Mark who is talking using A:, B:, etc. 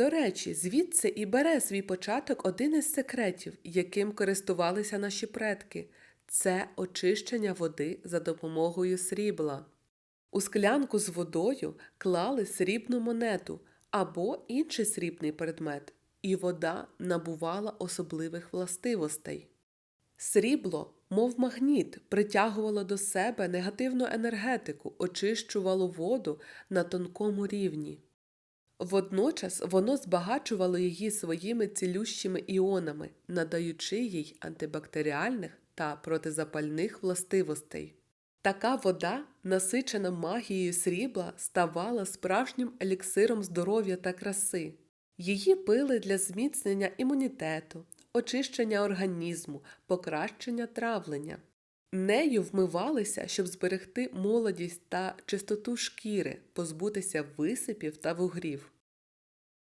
A: До речі, звідси і бере свій початок один із секретів, яким користувалися наші предки це очищення води за допомогою срібла. У склянку з водою клали срібну монету або інший срібний предмет, і вода набувала особливих властивостей. Срібло, мов магніт, притягувало до себе негативну енергетику, очищувало воду на тонкому рівні. Водночас воно збагачувало її своїми цілющими іонами, надаючи їй антибактеріальних та протизапальних властивостей. Така вода, насичена магією срібла, ставала справжнім еліксиром здоров'я та краси. Її пили для зміцнення імунітету, очищення організму, покращення травлення. Нею вмивалися, щоб зберегти молодість та чистоту шкіри, позбутися висипів та вугрів.